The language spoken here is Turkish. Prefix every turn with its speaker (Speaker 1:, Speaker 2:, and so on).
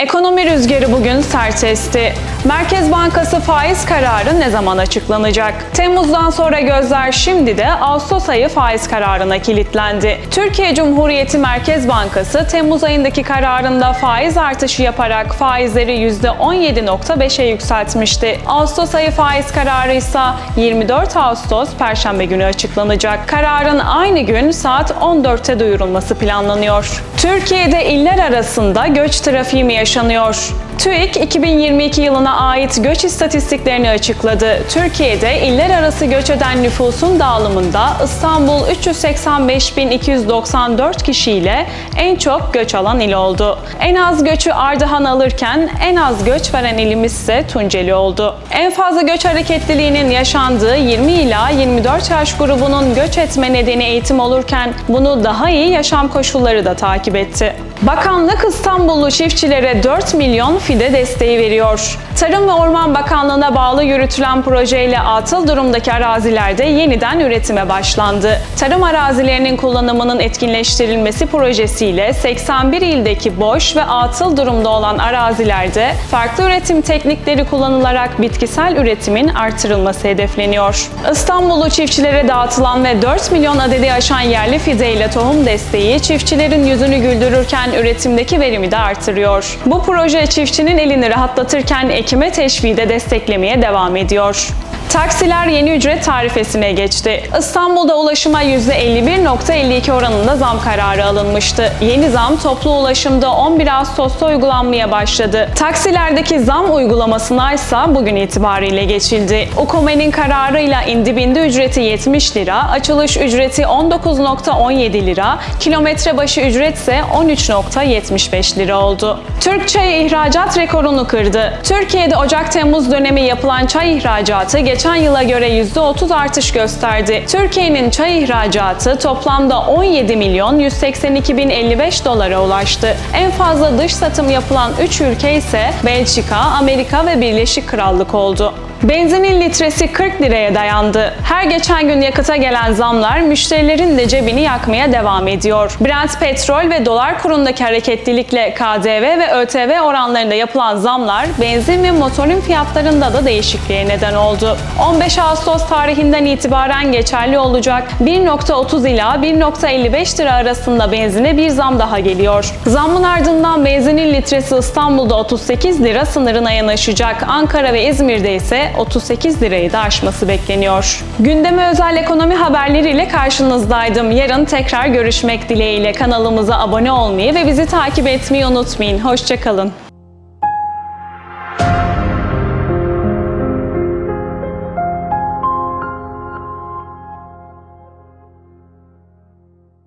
Speaker 1: Ekonomi rüzgarı bugün sert esti. Merkez Bankası faiz kararı ne zaman açıklanacak? Temmuz'dan sonra gözler şimdi de Ağustos ayı faiz kararına kilitlendi. Türkiye Cumhuriyeti Merkez Bankası Temmuz ayındaki kararında faiz artışı yaparak faizleri %17.5'e yükseltmişti. Ağustos ayı faiz kararı ise 24 Ağustos Perşembe günü açıklanacak. Kararın aynı gün saat 14'te duyurulması planlanıyor. Türkiye'de iller arasında göç trafiği mi yaşanıyor? TÜİK 2022 yılına ait göç istatistiklerini açıkladı. Türkiye'de iller arası göç eden nüfusun dağılımında İstanbul 385.294 kişiyle en çok göç alan il oldu. En az göçü Ardahan alırken en az göç veren ilimiz ise Tunceli oldu. En fazla göç hareketliliğinin yaşandığı 20 ila 24 yaş grubunun göç etme nedeni eğitim olurken bunu daha iyi yaşam koşulları da takip etti. Bakanlık İstanbullu çiftçilere 4 milyon fide desteği veriyor. Tarım ve Orman Bakanlığı'na bağlı yürütülen projeyle atıl durumdaki arazilerde yeniden üretime başlandı. Tarım arazilerinin kullanımının etkinleştirilmesi projesiyle 81 ildeki boş ve atıl durumda olan arazilerde farklı üretim teknikleri kullanılarak bitkisel üretimin artırılması hedefleniyor. İstanbullu çiftçilere dağıtılan ve 4 milyon adedi aşan yerli fide ile tohum desteği çiftçilerin yüzünü güldürürken üretimdeki verimi de artırıyor. Bu proje çiftçinin elini rahatlatırken ekime teşviği de desteklemeye devam ediyor. Taksiler yeni ücret tarifesine geçti. İstanbul'da ulaşıma %51.52 oranında zam kararı alınmıştı. Yeni zam toplu ulaşımda 11 Ağustos'ta uygulanmaya başladı. Taksilerdeki zam uygulamasına ise bugün itibariyle geçildi. UKOME'nin kararıyla indi bindi ücreti 70 lira, açılış ücreti 19.17 lira, kilometre başı ücret ise 13.75 lira oldu. Türk çayı ihracat rekorunu kırdı. Türkiye'de Ocak-Temmuz dönemi yapılan çay ihracatı geçen yıla göre %30 artış gösterdi. Türkiye'nin çay ihracatı toplamda 17 milyon 182 bin 55 dolara ulaştı. En fazla dış satım yapılan 3 ülke ise Belçika, Amerika ve Birleşik Krallık oldu. Benzinin litresi 40 liraya dayandı. Her geçen gün yakıta gelen zamlar müşterilerin de cebini yakmaya devam ediyor. Brent petrol ve dolar kurundaki hareketlilikle KDV ve ÖTV oranlarında yapılan zamlar benzin ve motorin fiyatlarında da değişikliğe neden oldu. 15 Ağustos tarihinden itibaren geçerli olacak 1.30 ila 1.55 lira arasında benzine bir zam daha geliyor. Zammın ardından benzinin litresi İstanbul'da 38 lira sınırına yanaşacak. Ankara ve İzmir'de ise 38 lirayı da aşması bekleniyor. Gündeme özel ekonomi haberleriyle karşınızdaydım. Yarın tekrar görüşmek dileğiyle kanalımıza abone olmayı ve bizi takip etmeyi unutmayın. Hoşçakalın.